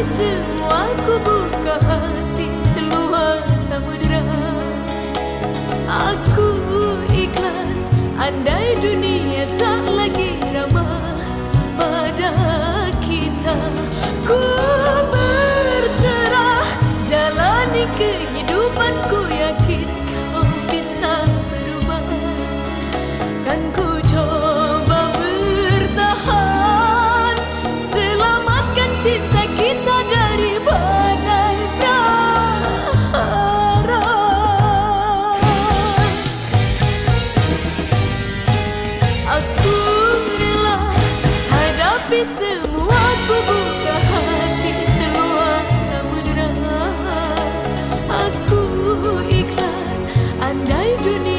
semua ku buka hati seluas samudera Aku ikhlas andai dunia tak lagi ramah pada kita. Ku berserah jalani kehidupanku Aku rela hadapi semua Aku buka hati semua samudera Aku ikhlas. Andai dunia